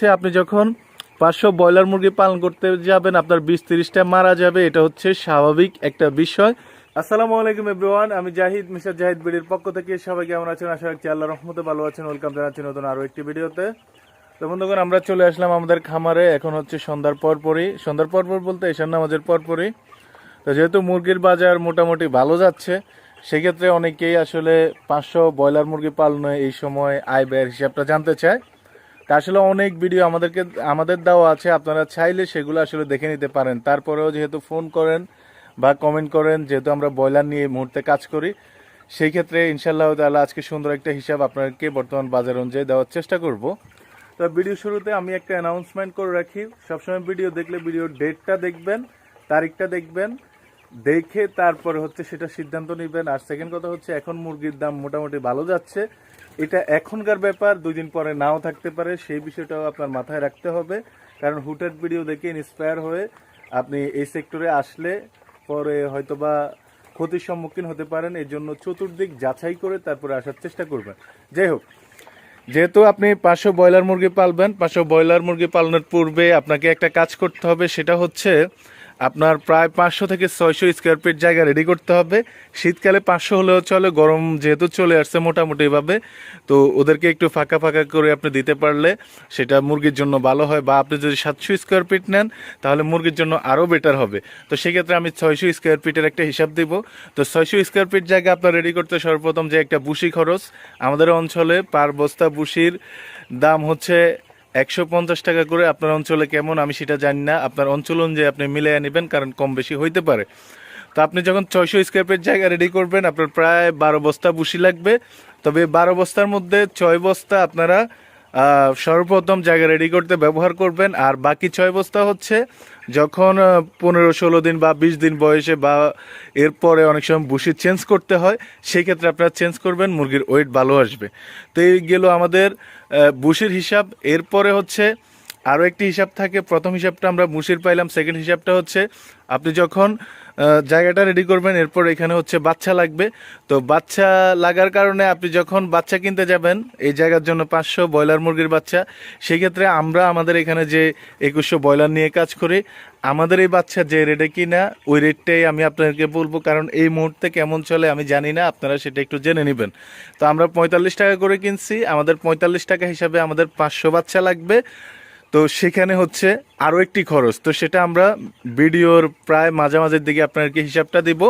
হচ্ছে আপনি যখন পাঁচশো ব্রয়লার মুরগি পালন করতে যাবেন, আপনার বিশ তিরিশটা মারা যাবে, এটা হচ্ছে স্বাভাবিক একটা বিষয়। আসসালামু আলাইকুম এভরিওয়ান, আমি জাহিদ, মিস্টার জাহিদ বিডির পক্ষ থেকে সবাই কেমন আছেন? আশা রাখছি আল্লাহ রহমতে ভালো আছেন। ওয়েলকাম জানাচ্ছি নতুন আরও একটি ভিডিওতে। তো বন্ধুগণ, আমরা চলে আসলাম আমাদের খামারে। এখন হচ্ছে সন্ধ্যার পরপরই। সন্ধ্যার পরপর বলতে এশার নামাজের পরপরই। তো যেহেতু মুরগির বাজার মোটামুটি ভালো যাচ্ছে, সেক্ষেত্রে অনেকেই আসলে পাঁচশো ব্রয়লার মুরগি পালনে এই সময় আয় ব্যয়ের হিসাবটা জানতে চায়। তা আসলে অনেক ভিডিও আমাদেরকে, আমাদের দেওয়া আছে, আপনারা চাইলে সেগুলো আসলে দেখে নিতে পারেন। তারপরেও যেহেতু ফোন করেন বা কমেন্ট করেন, যেহেতু আমরা ব্রয়লার নিয়ে মুহূর্তে কাজ করি, সেই ক্ষেত্রে ইনশাল্লাহ তাহলে আজকে সুন্দর একটা হিসাব আপনাদেরকে বর্তমান বাজার অনুযায়ী দেওয়ার চেষ্টা করব। তো ভিডিও শুরুতে আমি একটা অ্যানাউন্সমেন্ট করে রাখি। সবসময় ভিডিও দেখলে ভিডিওর ডেটটা দেখবেন, তারিখটা দেখবেন, দেখে তারপরে হচ্ছে সেটা সিদ্ধান্ত নেবেন। আর সেকেন্ড কথা হচ্ছে, এখন মুরগির দাম মোটামুটি ভালো যাচ্ছে। এটা এখনকার ব্যাপার, দুই দিন পরে নাও থাকতে পারে, সেই বিষয়টাও আপনার মাথায় রাখতে হবে। কারণ হুটের ভিডিও দেখে ইন্সপায়ার হয়ে আপনি এই সেক্টরে আসলে পরে হয়তোবা ক্ষতির সম্মুখীন হতে পারেন। এর জন্য চতুর্দিক যাচাই করে তারপরে আসার চেষ্টা করবেন। যাই হোক, যেহেতু আপনি পাঁচশো ব্রয়লার মুরগি পালবেন, পাঁচশো ব্রয়লার মুরগি পালনের পূর্বে আপনাকে একটা কাজ করতে হবে, সেটা হচ্ছে আপনার প্রায় পাঁচশো থেকে ছয়শো স্কোয়ার ফিট জায়গা রেডি করতে হবে। শীতকালে পাঁচশো হলেও চলে, গরম যেহেতু চলে আসছে মোটামুটিভাবে। তো ওদেরকে একটু ফাঁকা ফাঁকা করে আপনি দিতে পারলে সেটা মুরগির জন্য ভালো হয় বা আপনি যদি সাতশো স্কোয়ার ফিট নেন, তাহলে মুরগির জন্য আরও বেটার হবে। তো সেক্ষেত্রে আমি ছয়শো স্কোয়ার ফিটের একটা হিসাব দিব। তো ছয়শো স্কোয়ার ফিট জায়গা আপনার রেডি করতে সর্বপ্রথম যে একটা বুসি খরচ। আমাদের অঞ্চলে পার বস্তা বুসির দাম হচ্ছে একশো পঞ্চাশ টাকা করে আপনার অঞ্চলে কেমন, আমি সেটা জানি না। আপনার অঞ্চল অনুযায়ী আপনি মিলিয়ে নেবেন, কারণ কম বেশি হইতে পারে। তো আপনি যখন ছয়শো স্কোয়ার ফিট জায়গা রেডি করবেন, আপনার প্রায় বারো বস্তা বুসি লাগবে। তবে বারো বস্তার মধ্যে ছয় বস্তা আপনারা সর্বপ্রথম জায়গা রেডি করতে ব্যবহার করবেন। আর বাকি ছয় বস্তা হচ্ছে যখন পনেরো, ষোলো দিন বা বিশ দিন বয়সে বা এরপরে অনেক সময় বুসি চেঞ্জ করতে হয়, সেই ক্ষেত্রে আপনারা চেঞ্জ করবেন, মুরগির ওয়েট ভালো আসবে। তো এই গেল আমাদের বুসির হিসাব এরপরে হচ্ছে আরও একটি হিসাব থাকে। প্রথম হিসাবটা আমরা মুশির পাইলাম, সেকেন্ড হিসাবটা হচ্ছে আপনি যখন জায়গাটা রেডি করবেন, এরপর এখানে হচ্ছে বাচ্চা লাগবে। তো বাচ্চা লাগার কারণে আপনি যখন বাচ্চা কিনতে যাবেন, এই জায়গার জন্য পাঁচশো ব্রয়লার মুরগির বাচ্চা সেই ক্ষেত্রে আমরা আমাদের এখানে যে একুশশো ব্রয়লার নিয়ে কাজ করি, আমাদের এই বাচ্চা যে রেটে কিনা, ওই রেটটাই আমি আপনাদেরকে বলব, কারণ এই মুহূর্তে কেমন চলে আমি জানি না, আপনারা সেটা একটু জেনে নেবেন। তো আমরা পঁয়তাল্লিশ টাকা করে কিনছি, আমাদের পঁয়তাল্লিশ টাকা হিসাবে আমাদের পাঁচশো বাচ্চা লাগবে। তো সেখানে হচ্ছে আরও একটি খরচ। তো সেটা আমরা ভিডিওর প্রায় মাঝামাঝির দিকে আপনাদেরকে হিসাবটা দিব।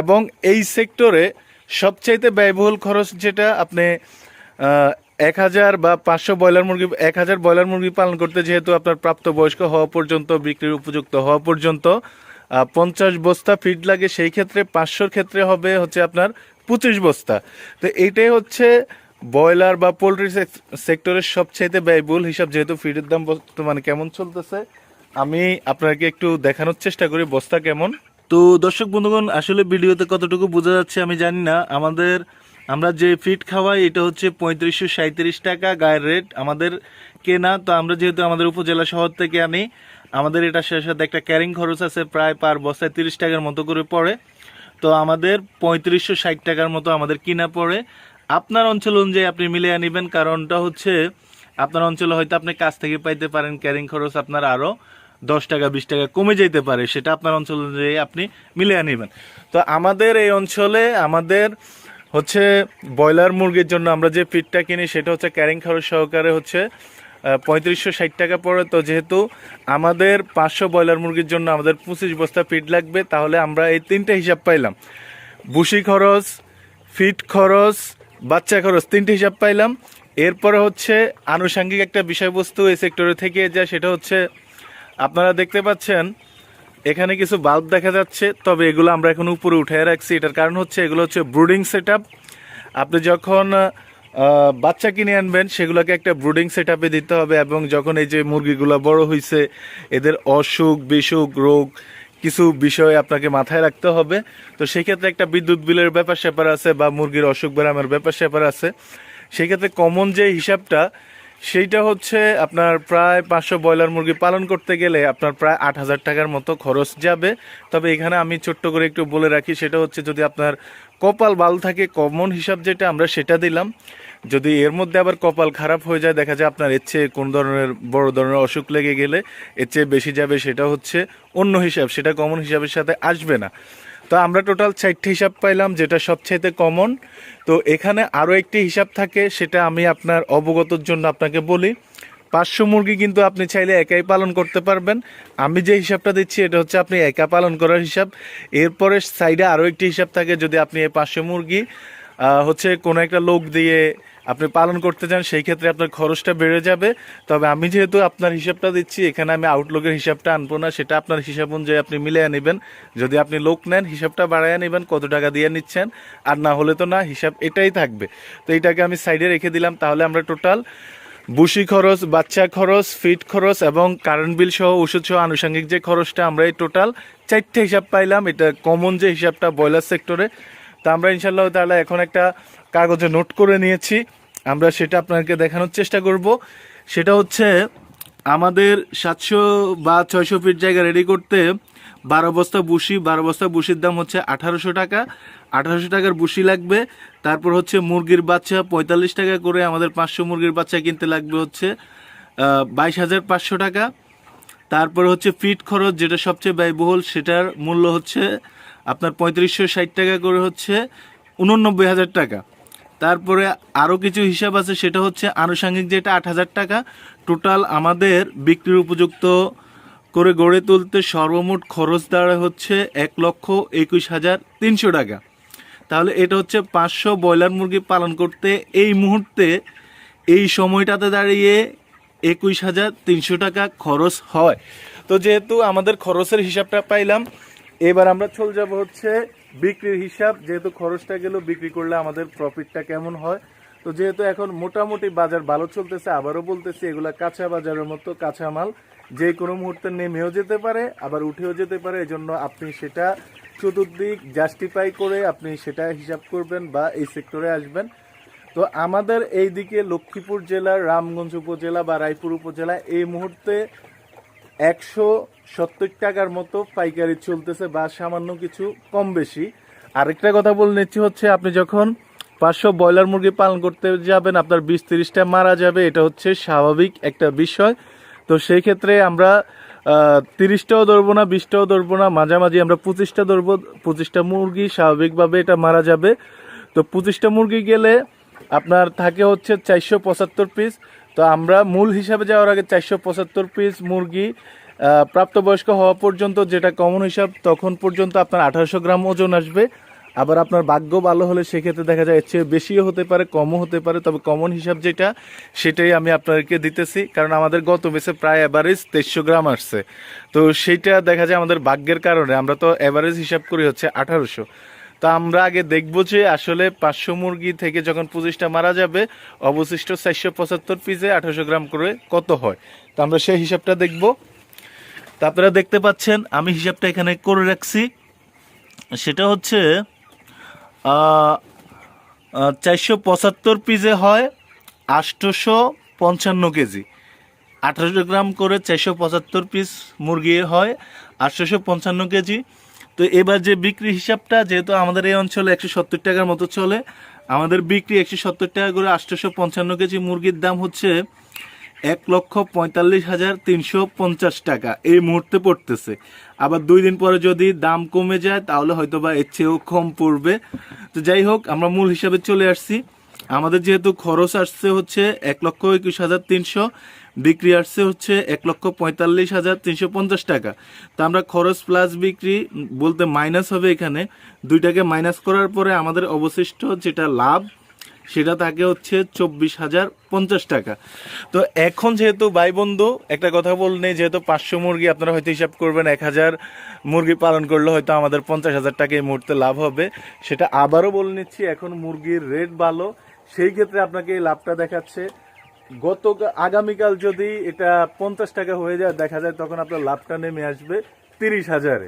এবং এই সেক্টরে সবচাইতে ব্যয়বহুল খরচ যেটা আপনি এক হাজার বা পাঁচশো ব্রয়লার মুরগি, এক হাজার ব্রয়লার মুরগি পালন করতে যেহেতু আপনার প্রাপ্তবয়স্ক হওয়া পর্যন্ত, বিক্রির উপযুক্ত হওয়া পর্যন্ত পঞ্চাশ বস্তা ফিড লাগে, সেই ক্ষেত্রে পাঁচশোর ক্ষেত্রে হবে হচ্ছে আপনার পঁচিশ বস্তা। তো এইটাই হচ্ছে ব্রয়লার বা পোলট্রি সেক্টরের সবচাইতে ব্যয়বহুল হিসাব যেহেতু ফিডের দাম বর্তমানে কেমন চলতেছে, আমি আপনাকে একটু দেখানোর চেষ্টা করি বস্তা কেমন। তো দর্শক বন্ধুগণ, আসলে ভিডিওতে কতটুকু বোঝা যাচ্ছে আমি জানি না। আমাদের, আমরা যে ফিট খাওয়াই, এটা হচ্ছে পঁয়ত্রিশশো সাঁত্রিশ টাকা গায়ের রেট। আমাদের কেনা, তো আমরা যেহেতু আমাদের উপজেলা শহর থেকে আনি, আমাদের এটা সাথে সাথে একটা ক্যারিং খরচ আছে প্রায় পার বস্তায় তিরিশ টাকার মতো করে পড়ে। তো আমাদের পঁয়ত্রিশশো ষাট টাকার মতো আমাদের কিনা পড়ে। আপনার অঞ্চল অনুযায়ী আপনি মিলিয়ে নেবেন, কারণটা হচ্ছে আপনার অঞ্চলে হয়তো আপনি কাছ থেকে পাইতে পারেন, ক্যারিং খরচ আপনার আরও দশ টাকা, বিশ টাকা কমে যেতে পারে, সেটা আপনার অঞ্চল অনুযায়ী আপনি মিলিয়ে নেবেন। তো আমাদের এই অঞ্চলে আমাদের হচ্ছে ব্রয়লার মুরগির জন্য আমরা যে ফিডটা কিনি, সেটা হচ্ছে ক্যারিং খরচ সহকারে হচ্ছে পঁয়ত্রিশশো ষাট টাকা পড়ে। তো যেহেতু আমাদের পাঁচশো ব্রয়লার মুরগির জন্য আমাদের পঁচিশ বস্তা ফিড লাগবে, তাহলে আমরা এই তিনটা হিসাব পাইলাম। বুসি খরচ ফিট খরচ বাচ্চা খরচ, তিনটি হিসাব পাইলাম। এরপরে হচ্ছে আনুষঙ্গিক একটা বিষয়বস্তু এই সেক্টরে থেকে যা সেটা হচ্ছে আপনারা দেখতে পাচ্ছেন, এখানে কিছু বাল্ব দেখা যাচ্ছে, তবে এগুলো আমরা এখন উপরে উঠে রাখছি। এটার কারণ হচ্ছে এগুলো হচ্ছে ব্রুডিং সেট আপনি যখন বাচ্চা কিনে আনবেন, সেগুলোকে একটা ব্রুডিং সেট দিতে হবে এবং যখন এই যে মুরগিগুলো বড় হয়েছে এদের অসুখ, বিসুখ, রোগ কিছু বিষয় আপনাকে মাথায় রাখতে হবে। তো সেক্ষেত্রে একটা বিদ্যুৎ বিলের ব্যাপার স্যাপার আছে বা মুরগির অসুখ ব্যারামের ব্যাপার স্যাপার আছে। সেক্ষেত্রে কমন যে হিসাবটা সেইটা হচ্ছে আপনার প্রায় পাঁচশো ব্রয়লার মুরগি পালন করতে গেলে আপনার প্রায় আট হাজার টাকার মতো খরচ যাবে। তবে এখানে আমি ছোট্ট করে একটু বলে রাখি, সেটা হচ্ছে যদি আপনার কপাল ভালো থাকে, কমন হিসাব যেটা আমরা সেটা দিলাম। যদি এর মধ্যে আবার কপাল খারাপ হয়ে যায়, দেখা যায় আপনার এর চেয়ে কোন ধরনের বড় ধরনের অসুখ লেগে গেলে এর চেয়ে বেশি যাবে সেটা হচ্ছে অন্য হিসাব, সেটা কমন হিসাবের সাথে আসবে না। তো আমরা টোটাল চারটে হিসাব পাইলাম, যেটা সবচাইতে কমন তো এখানে আরও একটি হিসাব থাকে, সেটা আমি আপনার অবগতর জন্য আপনাকে বলি। পাঁচশো মুরগি কিন্তু আপনি চাইলে একাই পালন করতে পারবেন। আমি যে হিসাবটা দিচ্ছি, এটা হচ্ছে আপনি একা পালন করার হিসাব। এরপরে সাইডে আরও একটি হিসাব থাকে, যদি আপনি এই পাঁচশো মুরগি হচ্ছে কোনো একটা লোক দিয়ে আপনি পালন করতে চান সেই ক্ষেত্রে আপনার খরচটা বেড়ে যাবে। তবে আমি যেহেতু আপনার হিসাবটা দিচ্ছি, এখানে আমি আউটলুকের হিসাবটা আনব না, সেটা আপনার হিসাব অনুযায়ী আপনি মিলিয়ে নেবেন। যদি আপনি লোক নেন, হিসাবটা বাড়াইয়া নেবেন, কত টাকা দিয়ে নিচ্ছেন, আর না হলে তো না, হিসাব এটাই থাকবে। তো এটাকে আমি সাইডে রেখে দিলাম, তাহলে আমরা টোটাল বুসি খরচ, বাচ্চা খরচ ফিট খরচ এবং কারেন্ট বিল সহ ওষুধ সহ আনুষঙ্গিক যে খরচটা আমরা এই টোটাল চারটে হিসাব পাইলাম, এটা কমন যে হিসাবটা ব্রয়লার সেক্টরে তা আমরা ইনশাল্লাহ তাহলে এখন একটা কাগজে নোট করে নিয়েছি। আমরা সেটা আপনাকে দেখানোর চেষ্টা করব। সেটা হচ্ছে, আমাদের সাতশো বা ছয়শো ফিট জায়গা রেডি করতে বারো বস্তা বুসি বারো বস্তা বুসির দাম হচ্ছে আঠারোশো টাকা। আঠারোশো টাকার বুসি লাগবে, তারপর হচ্ছে মুরগির বাচ্চা পঁয়তাল্লিশ টাকা করে আমাদের পাঁচশো মুরগির বাচ্চা কিনতে লাগবে হচ্ছে বাইশ হাজার পাঁচশো টাকা। তারপর হচ্ছে ফিট খরচ যেটা সবচেয়ে ব্যয়বহুল, সেটার মূল্য হচ্ছে আপনার পঁয়ত্রিশশো ষাট টাকা করে হচ্ছে উননব্বই হাজার টাকা। তারপরে আরও কিছু হিসাব আছে, সেটা হচ্ছে আনুষঙ্গিক যেটা আট হাজার টাকা, টোটাল আমাদের বিক্রির উপযুক্ত করে গড়ে তুলতে সর্বমোট খরচ দাঁড়ায় হচ্ছে এক লক্ষ একুশ হাজার তিনশো টাকা। তাহলে এটা হচ্ছে পাঁচশো ব্রয়লার মুরগি পালন করতে এই মুহূর্তে এই সময়টাতে দাঁড়িয়ে একুশ হাজার তিনশো টাকা খরচ হয়। তো যেহেতু আমাদের খরচের হিসাবটা পাইলাম, এবার আমরা চলে যাব হচ্ছে বিক্রির হিসাব, যেহেতু খরচটা গেল, বিক্রি করলে আমাদের প্রফিটটা কেমন হয়? তো যেহেতু এখন মোটামুটি বাজার ভালো চলতেছে, আবারও বলতেছি, এগুলা কাঁচা বাজারের মতো কাঁচা মাল। যে কোনো মুহূর্তে নেমেও যেতে পারে, আবার উঠেও যেতে পারে, এজন্য আপনি সেটা চতুর্দিক জাস্টিফাই করে আপনি সেটা হিসাব করবেন বা এই সেক্টরে আসবেন। তো আমাদের এই দিকে লক্ষ্মীপুর জেলার রামগঞ্জ উপজেলা বা রায়পুর উপজেলা এই মুহূর্তে একশো সত্তর টাকার মতো পাইকারি চলতেছে বা সামান্য কিছু কম বেশি। আরেকটা কথা বলে নিচ্ছি হচ্ছে, আপনি যখন পাঁচশো ব্রয়লার মুরগি পালন করতে যাবেন, আপনার বিশ তিরিশটা মারা যাবে, এটা হচ্ছে স্বাভাবিক একটা বিষয়। তো সেই ক্ষেত্রে আমরা তিরিশটাও ধরবো না, বিশটাও ধরবো না, মাঝামাঝি আমরা পঁচিশটা ধরবো, পঁচিশটা মুরগি স্বাভাবিকভাবে এটা মারা যাবে। তো পঁচিশটা মুরগি গেলে আপনার থাকে হচ্ছে চারশো পঁচাত্তর পিস তো আমরা মূল হিসাবে যাওয়ার আগে চারশো পঁচাত্তর পিস মুরগি প্রাপ্তবয়স্ক হওয়া পর্যন্ত যেটা কমন হিসাব, তখন পর্যন্ত আপনার আঠারোশো গ্রাম ওজন আসবে। আবার আপনার ভাগ্য ভালো হলে সেক্ষেত্রে দেখা যায় এর চেয়ে বেশিও হতে পারে, কমও হতে পারে। তবে কমন হিসাব যেটা, সেটাই আমি আপনাদেরকে দিতেছি। কারণ আমাদের গত বেসে প্রায় অ্যাভারেজ তেইশশো গ্রাম আসছে। তো সেইটা দেখা যায় আমাদের ভাগ্যের কারণে। আমরা তো অ্যাভারেজ হিসাব করি হচ্ছে আঠারোশো। তো আমরা আগে দেখব যে আসলে পাঁচশো মুরগি থেকে যখন পঁচিশটা মারা যাবে, অবশিষ্ট চারশো পঁচাত্তর পিসে আঠারোশো গ্রাম করে কত হয়। তো আমরা সেই হিসাবটা দেখব। তা আপনারা দেখতে পাচ্ছেন, আমি হিসাবটা এখানে করে রাখছি। সেটা হচ্ছে চারশো পঁচাত্তর পিসে হয় আটশোশো পঞ্চান্ন কেজি। আঠারোশো গ্রাম করে চারশো পঁচাত্তর পিস মুরগি হয় আটশোশো পঞ্চান্ন কেজি। তো এবার যে বিক্রি হিসাবটা, যেহেতু আমাদের এই অঞ্চলে একশো সত্তর টাকার মতো চলে, আমাদের বিক্রি একশো সত্তর টাকা করে আটশোশো পঞ্চান্ন কেজি মুরগির দাম হচ্ছে এক লক্ষ পঁয়তাল্লিশ হাজার তিনশো পঞ্চাশ টাকা। এই মুহূর্তে পড়তেছে। আবার দুই দিন পরে যদি দাম কমে যায়, তাহলে হয়তো বা এর চেয়েও কম পড়বে। তো যাই হোক, আমরা মূল হিসাবে চলে আসছি। আমাদের যেহেতু খরচ আসছে হচ্ছে এক লক্ষ একুশ হাজার তিনশো, বিক্রি আসছে হচ্ছে এক লক্ষ পঁয়তাল্লিশ হাজার তিনশো পঞ্চাশ টাকা। তো আমরা খরচ প্লাস বিক্রি বলতে মাইনাস হবে এখানে। দুইটাকে মাইনাস করার পরে আমাদের অবশিষ্ট যেটা লাভ সেটা থাকে হচ্ছে চব্বিশ হাজার পঞ্চাশ টাকা। তো এখন যেহেতু ভাই বন্ধু, একটা কথা বললে যেহেতু পাঁচশো মুরগি আপনারা হয়তো হিসাব করবেন, এক হাজার মুরগি পালন করলে হয়তো আমাদের পঞ্চাশ হাজার টাকা এই মুহূর্তে লাভ হবে। সেটা আবারও বলে নিচ্ছি, এখন মুরগির রেট ভালো। সেই ক্ষেত্রে আপনাকে এই লাভটা দেখাচ্ছে। গত আগামীকাল যদি এটা পঞ্চাশ টাকা হয়ে যায়, দেখা যায় তখন আপনার লাভটা নেমে আসবে তিরিশ হাজারে।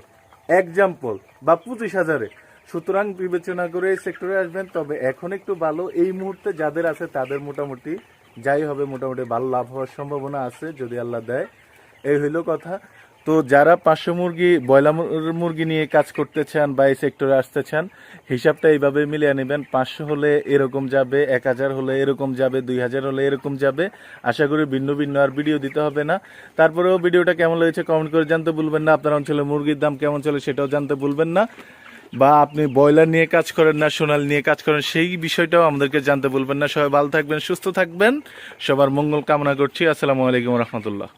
এক্সাম্পল বা পঁচিশ হাজারে। সুতরাং বিবেচনা করে এই সেক্টরে আসবেন। তবে এখন একটু ভালো। এই মুহূর্তে যাদের আছে তাদের মোটামুটি যাই হবে, মোটামুটি ভালো লাভ হওয়ার সম্ভাবনা আছে, যদি আল্লাহ দেয়। এই হইল কথা। তো যারা পাঁচশো মুরগি, ব্রয়লার মুর- মুরগি নিয়ে কাজ করতে চান বা এই সেক্টরে আসতে চান, হিসাবটা এইভাবে মিলিয়ে নেবেন। পাঁচশো হলে এরকম যাবে, এক হাজার হলে এরকম যাবে, দুই হাজার হলে এরকম যাবে। আশা করি ভিন্ন ভিন্ন আর ভিডিও দিতে হবে না। তারপরেও ভিডিওটা কেমন লেগেছে কমেন্ট করে জানতে ভুলবেন না। আপনার অঞ্চলে মুরগির দাম কেমন চলে সেটাও জানতে ভুলবেন না। বা আপনি ব্রয়লার নিয়ে কাজ করেন না, সোনাল নিয়ে কাজ করেন, সেই বিষয়টাও আমাদেরকে জানতে বলবেন না। সবাই ভালো থাকবেন, সুস্থ থাকবেন। সবার মঙ্গল কামনা করছি। আসসালামু আলাইকুম রহমতুল্লাহ।